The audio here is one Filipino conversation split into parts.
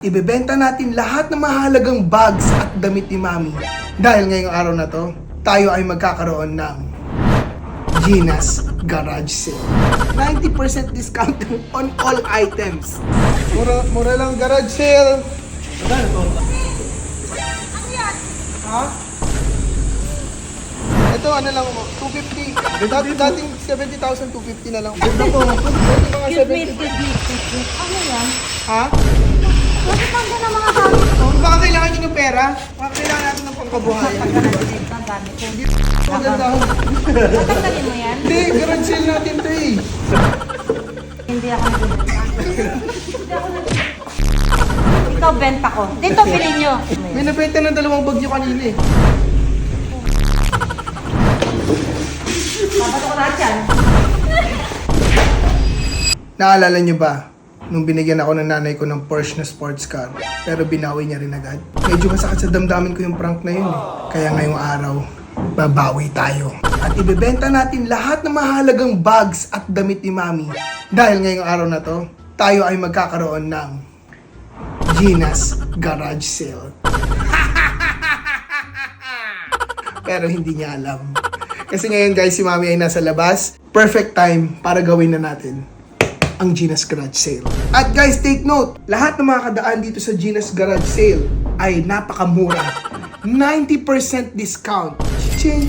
Ibebenta natin lahat ng mahalagang bags at damit ni Mami. Dahil ngayong araw na to, tayo ay magkakaroon ng Gina's Garage Sale. 90% discount on all items. Mura, mura lang garage sale. Ha? Ito ano lang mo, 250. Dati, dating 70,000, 250 na lang. Ganda po. Pwede mga Cute mate, 70. cute mate, cute mate. Ano yan? Ha? Bakit ang ganda mga gamit ko? Baka kailangan nyo ng pera? Baka kailangan natin ng pangkabuhayan. Pagka-nag-save ka, gamit ko. Tatanggalin mo yan? Hindi, garage sale natin to eh. Hindi ako nagbibenta. Hindi ako nagbibenta. Ikaw, benta ko. Dito, bilhin nyo. May nabenta ng dalawang bagyo kanina eh. Papato ko lahat yan. Naalala nyo ba? Nung binigyan ako ng nanay ko ng Porsche na sports car, pero binawi niya rin agad. Medyo masakit sa damdamin ko yung prank na yun eh. Kaya ngayong araw, babawi tayo. At ibebenta natin lahat ng mahalagang bags at damit ni Mami. Dahil ngayong araw na to, tayo ay magkakaroon ng Gina's Garage Sale. Pero hindi niya alam. Kasi ngayon guys, si Mami ay nasa labas. Perfect time para gawin na natin ang Gina's Garage Sale. At guys, take note, lahat ng mga kadaan dito sa Gina's Garage Sale ay napakamura. 90% discount. Ching!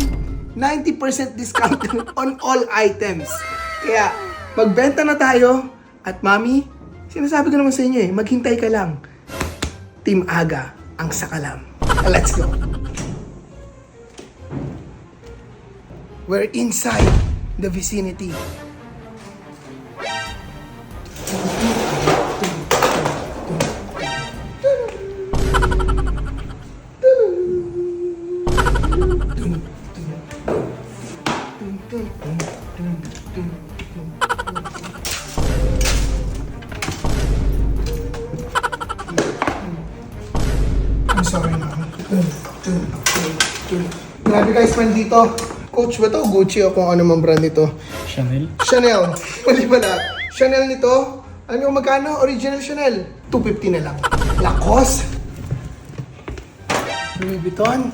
90% discount on all items. Kaya, magbenta na tayo. At mami, sinasabi ko naman sa inyo eh, maghintay ka lang. Team Aga ang sakalam. Let's go! We're inside the vicinity. Grabe guys, man dito. Coach ba to? Gucci o kung ano mang brand nito. Chanel? Chanel. Mali pala. Chanel nito. Ano yung magkano? Original Chanel. 250 na lang. Lacoste. Louis Vuitton.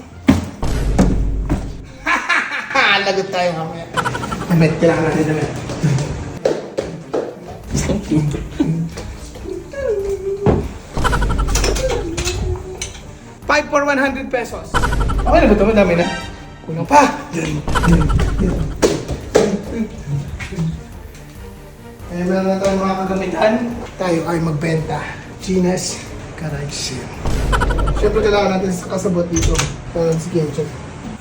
Lagot tayo mamaya. Damit, kailangan natin damit. Five for 100 pesos. Okay na ba ito? Madami na. Kulang pa. Kaya meron na tayong mga kagamitan. Tayo ay magbenta. Garage Sale. Siyempre kailangan natin sa kasabot dito. Kailangan si Kencho.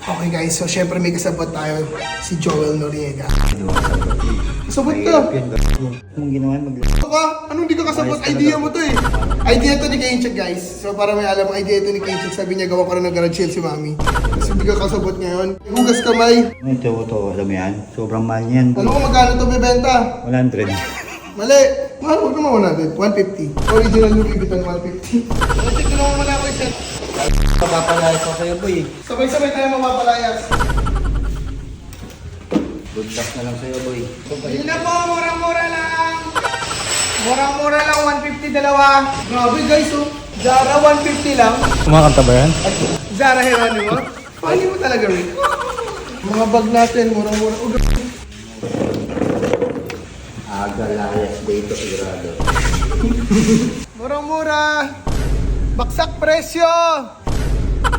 Okay guys, so siyempre may kasabot tayo. Si Joel Noriega. Kasabot to. Anong ginawa mag Ito ka? Anong di ka kasabot? Idea mo to eh. Idea to ni Kencho guys. So para may alam ang idea to ni Kencho, sabi niya gawa ko rin ng garage sale si Mami. So di ka kasabot ngayon. Hugas kamay. Ito, ito, alam mo yan? Sobrang mahal niyan. Mo kung magkano to bebenta? 100. Mali! Mahal, huwag naman 100. 150. Original Louis Vuitton 150. Kasi tulungan mo na ako isa. Papalayas ko sa'yo, boy. Sabay-sabay tayo mapapalayas. Good luck na lang sa'yo, boy. Yun na po, murang-mura lang. Murang-mura lang, 150 dalawa. Grabe guys, oh. Zara 150 lang. Kumakanta ba yan? Zara Geronimo. Funny mo talaga, Rick. Mga bag natin, murang-mura. Oh, grabe. Aga layas dito, sigurado. Murang-mura. Baksak presyo.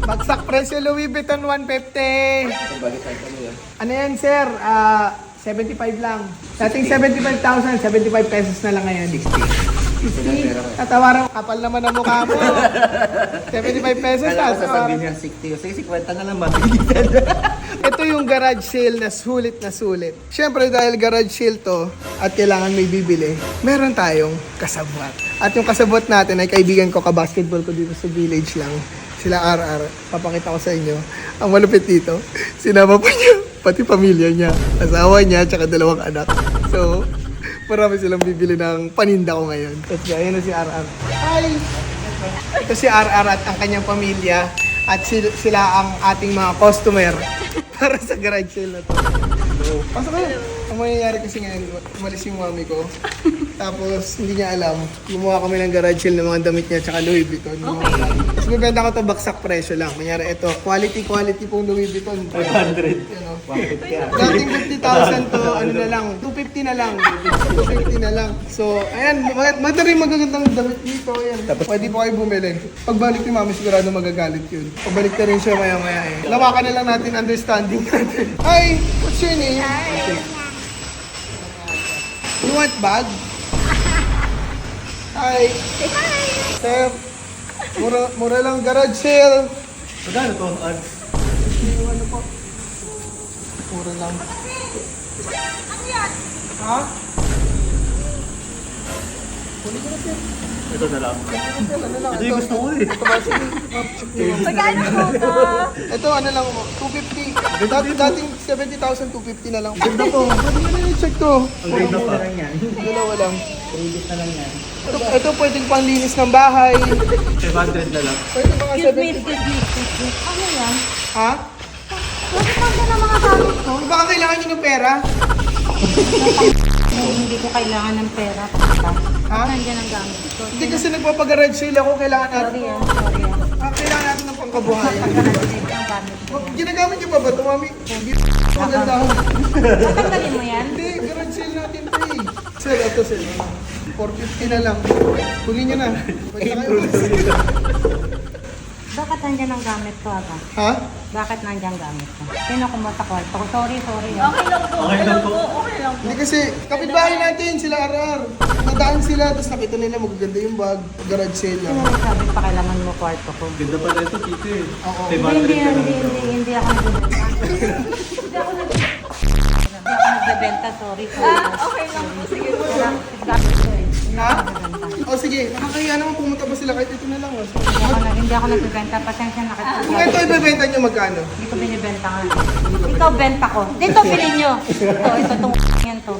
Baksak presyo Louis Vuitton 150. Ano yan, sir? Ah, 75 lang. Dating 75,000, 75 pesos na lang ngayon. 60. Tatawaran, kapal naman ang mukha mo. 75 pesos na. niya 60. Sige, 50 na lang ba? Ito yung garage sale na sulit na sulit. Siyempre dahil garage sale to at kailangan may bibili, meron tayong kasabot. At yung kasabot natin ay kaibigan ko, ka-basketball ko dito sa village lang. Sila RR. Papakita ko sa inyo. Ang malupit dito, sinama pa niya, pati pamilya niya. Asawa niya, tsaka dalawang anak. So, marami silang bibili ng paninda ko ngayon. Go. Ayan na si RR. Hi! Ito si RR at ang kanyang pamilya at sil- sila ang ating mga customer para sa garage sale na to. So, pasok kayo. Ang mangyayari kasi ngayon, umalis yung mami ko. Tapos, hindi niya alam. Gumawa kami ng garage sale ng mga damit niya tsaka Louis Vuitton. Gamit. Tapos bibenta ko to baksak presyo lang. Kunyari, ito, quality, quality pong Louis Vuitton. 500. Ano? Dating 50,000 to, ano na lang, 250 na lang. 250 na lang. So, ayan, rin magagandang damit dito. Ayan. Pwede po kayo bumili. Pagbalik ni mami, sigurado magagalit yun. Pagbalik na rin siya maya-maya eh. Lawakan na lang natin understanding natin. Hi! What's your name? You want bag? Hi! Sir, mura, mura lang garage sale. Magkano to? Yung ano po? Mura lang. Ha? Ito na lang. Ano lang? Ito yung gusto ko eh. Magkano po to? Ito ano lang mo, 250. Dati, dating 70,000, 250 na lang. Ganda to. Pwede mo na i-check to. Ang ganda pa. Dalawa lang. Ringgit na lang yan. Ito, ito pwedeng panlinis ng bahay. 500 na lang. Pwede mga Excuse me, 70. excuse me, excuse me. Ano yan? Ha? Bakit ang mga gamit ko? Baka kailangan nyo ng pera? Hindi ko kailangan ng pera. Papa. Ha? Nandiyan ang gamit ko. Hindi kasi nagpapagarage sale ako. Kailangan natin. Sorry ah, sorry ah. Ah, kailangan natin ng pangkabuhayan. Nandiyan ang gamit ko. Ginagamit nyo pa ba ito, mami? Hindi. Maganda. Tatanggalin mo yan? Hindi, garage sale natin ito eh. Sir, ito sir. 450 na lang. Huli nyo na. Na kayo. Bakit nandiyan ang gamit ko, aga? Ha? Bakit nandiyan gamit ko? Sino kumunta kwarto ko? Sorry, sorry. ah. Okay lang po. Hindi kasi, kapitbahay natin, sila arar. Nadaan sila, tapos nakita nila magaganda yung bag. Garage sale lang. Sino nagsabi pa kailangan mo kwarto ko? Ganda pa ito, tito eh. Oo. 500 Hindi, hindi, lang. hindi, hindi, hindi ako nagbebenta. Hindi ako nag- Hindi ako nagbebenta, sorry. Ah, okay lang po, sige po. Ha? O sige, nakakaya naman pumunta pa sila kahit ito na lang. Oh. Hindi ako, nag- hindi ako nagbebenta, pasensya na Kung kita. ito ibebenta nyo magkano? Hindi ko binibenta nga. Ikaw, benta ko. Dito, bilhin nyo. Ito, ito, itong yan to.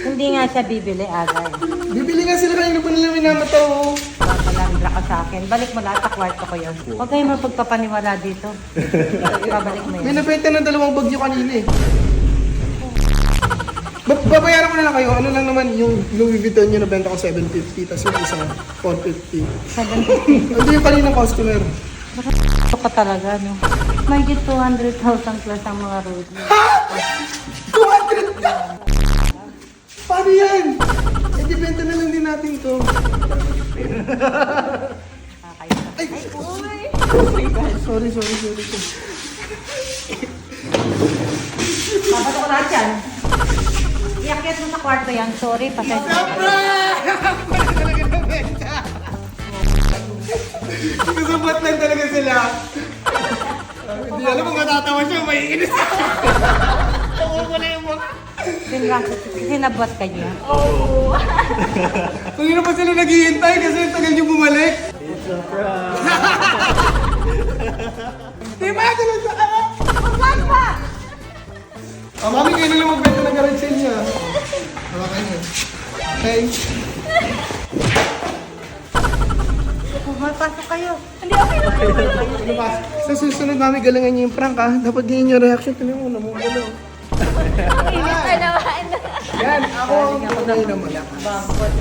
Hindi nga siya bibili agad. Bibili nga sila kanina pa nila minamataw. oh. Papalandra ka sa akin. Balik mo lahat sa kwarto ko yun. Huwag kayong mapagpapaniwala dito. Babalik mo May yun. nabenta ng dalawang bagyo kanina eh. Ba- babayaran ko na lang kayo. Ano lang naman yung Louis Vuitton nyo nabenta ko 750 tapos yung isa 450. 750. Hindi yung kaninang customer. Ito ka talaga, no? May 200,000 plus ang mga road. 200 na! Paano yan? Eh, di benta na lang din natin to. Ay, sorry, sorry, sorry. Babato ko lahat yan. Iakyat mo sa kwarto yan. Sorry, pasensya. Sobra! Wala talaga na benta. Kasabot lang talaga sila. Hindi alam kung matatawa siya, may inis. Tawa ko na yung mga... Sinra, sinabot ka niya. Kanina pa sila naghihintay kasi ang tagal niyo bumalik. Di ba? Ganun sa? Oh, mami, kayo na lang magbenta ng garage sale niya. Okay. Pumapasok kayo. Hindi, okay lang. Okay lang. Ano ba? Sa susunod, mami, galangan niyo yung prank ha. Dapat ganyan yung reaction. Tinan mo, namumulaw. Init ka naman. Yan, ako ang tunay na malak. Bangkot.